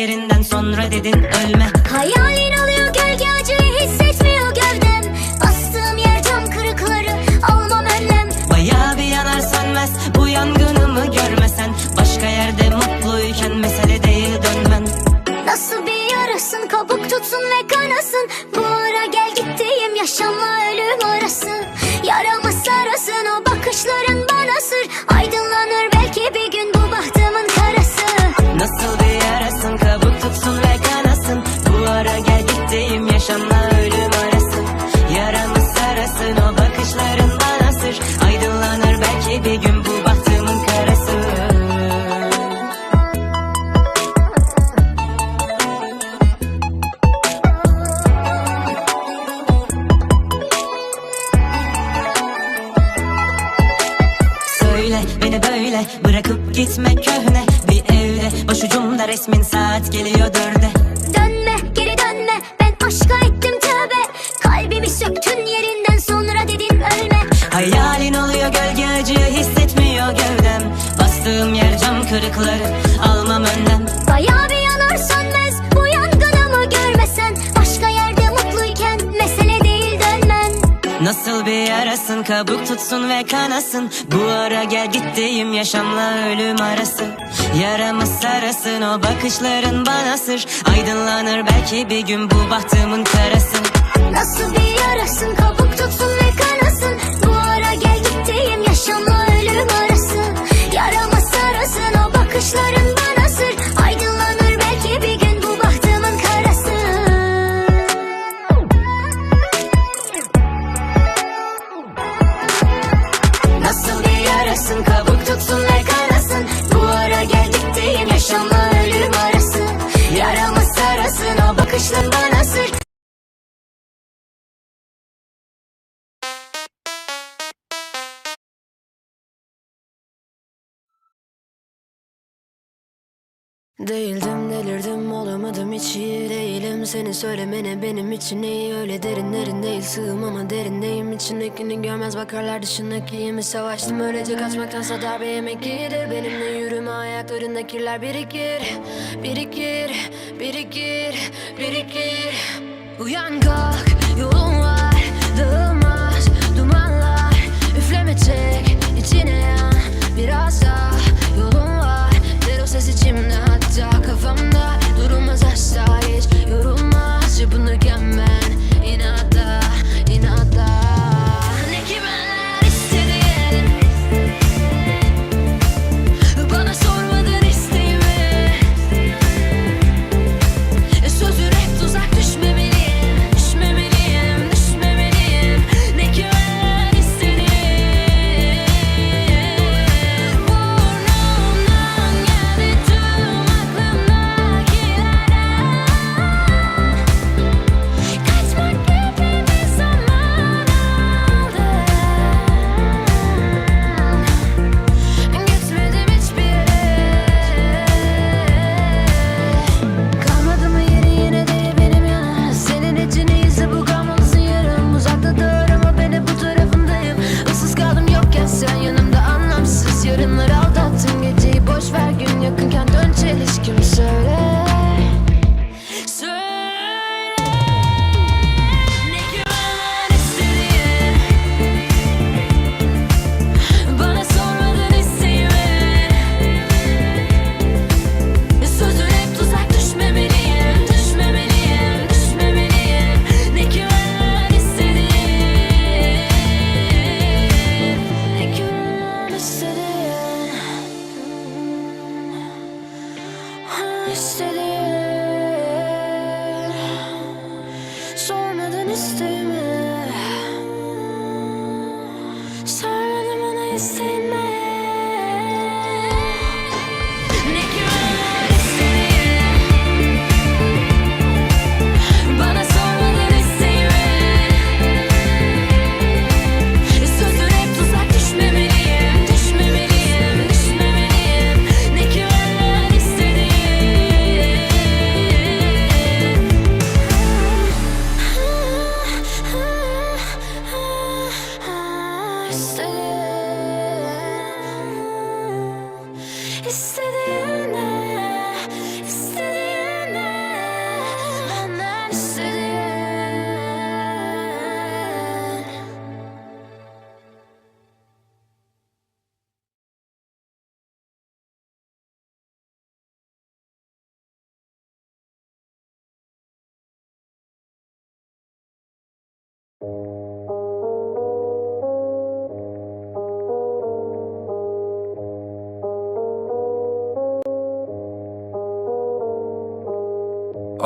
yerinden sonra dedin ölme. Hayalin alıyor gölge acıyı hissetmiyor gövdem. Bastığım yer cam kırıkları almam önlem. Bayağı bir yanar sönmez bu yangınımı görmesen. Başka yerde mutluyken mesele değil dönmen. Nasıl bir yarasın kabuk tutsun ve kanasın. murder cam kırıkları almam önlem Bayağı bir yanar sönmez bu yangınımı görmesen? Başka yerde mutluyken mesele değil dönmen. Nasıl bir yarasın kabuk tutsun ve kanasın? Bu ara gel gittiğim yaşamla ölüm arası. Yaramı sarasın o bakışların bana sır. Aydınlanır belki bir gün bu bahtımın karası. Nasıl bir yarasın kabuk Değildim delirdim olamadım hiç iyi değilim. Seni söylemene benim için iyi. Öyle derinlerin değil Sığım ama derindeyim içindekini görmez bakarlar dışındaki iyimi Savaştım öylece kaçmaktansa darbe yemek iyidir Benimle yürüme ayaklarında kirler birikir. Birikir, birikir, birikir. Uyan kalk yolun var. Dağılmaz dumanlar Üfleme çek. İçine yan biraz daha. Yolun var. Der o ses içimde hatta kafamda Durulmaz asla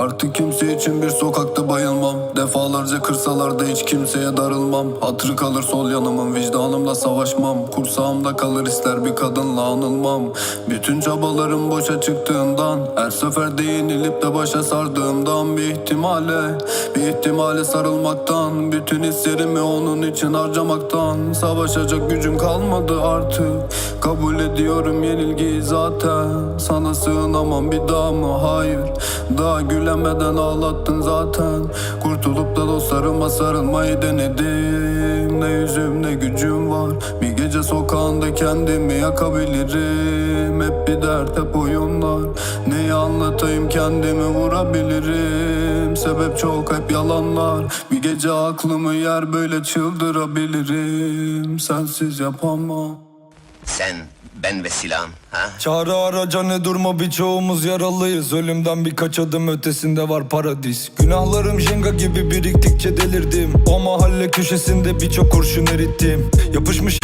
Artık kimse için bir sokakta bayılmam Defalarca kırsalar da hiç kimseye darılmam. Hatırı kalır sol yanımın vicdanımla savaşmam. Kursağımda kalır ister bir kadınla anılmam. Bütün çabalarım boşa çıktığından Her seferde yenilip de başa sardığımdan Bir ihtimale, bir ihtimale sarılmaktan Bütün hislerimi onun için harcamaktan. Savaşacak gücüm kalmadı artık. Kabul ediyorum yenilgiyi zaten. Sana sığınamam bir daha mı? Hayır. Daha gülemeden ağlattın zaten. Kurtulup da dostlarıma sarılmayı denedim. Ne yüzüm ne gücüm var. Bir gece sokağında kendimi yakabilirim. Hep bir dert hep oyunlar. Neyi anlatayım kendimi vurabilirim. Sebep çok hep yalanlar. Bir gece aklımı yer böyle çıldırabilirim. Sensiz yapamam. Sen, ben ve silahım ha? Çağrı araca ne durma birçoğumuz yaralıyız. Ölümden birkaç adım ötesinde var paradis. Günahlarım jenga gibi biriktikçe delirdim. O mahalle köşesinde birçok kurşun erittim. Yapışmış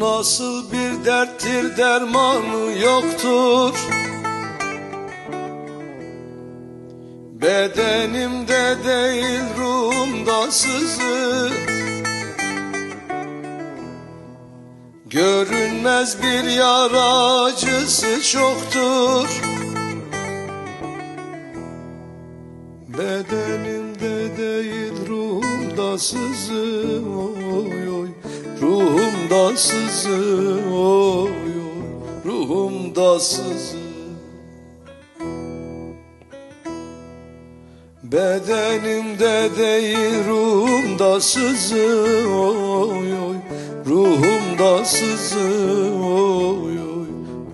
Nasıl bir derttir dermanı yoktur. Bedenimde değil ruhumda sızı. Görünmez bir yara acısı çoktur. Bedenimde değil ruhumda sızı. oy Ruhumda sızı oy oy Ruhumda sızı. Bedenimde değil ruhumda sızı oy oy Ruhumda sızı oy oy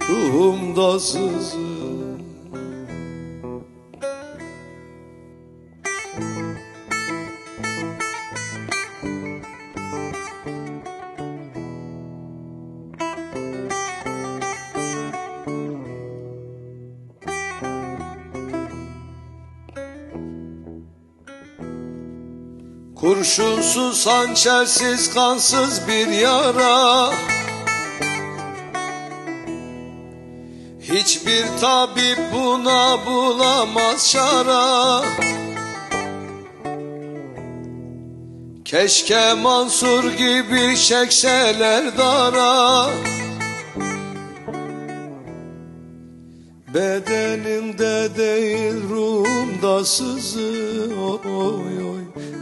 Ruhumda sızı Kurşunsuz, hançersiz, kansız bir yara. Hiçbir tabip buna bulamaz şara. Keşke Mansur gibi çekseler dara. Bedenimde değil ruhumda sızı. Oy oy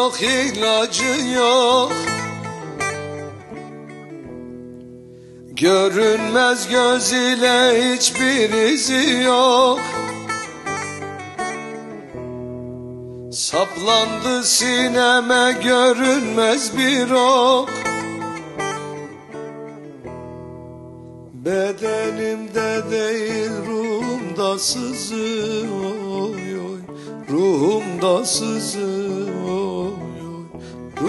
yok ilacı yok. Görünmez göz ile hiçbir izi yok. Saplandı sineme görünmez bir ok. Bedenimde değil ruhumda sızı oy oy. Ruhumda sızı oy oy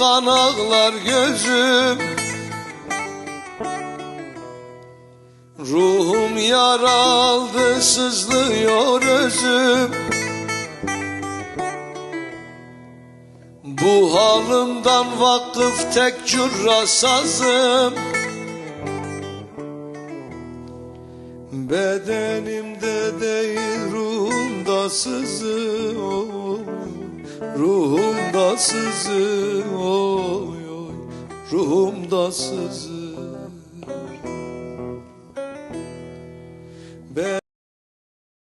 kan ağlar gözüm. Ruhum yaraldı sızlıyor özüm. Bu halımdan vakıf tek curra sazım. Bedenimde değil ruhumda sızı oy, Ruhumda sızı oy oy. Ruhumda sızı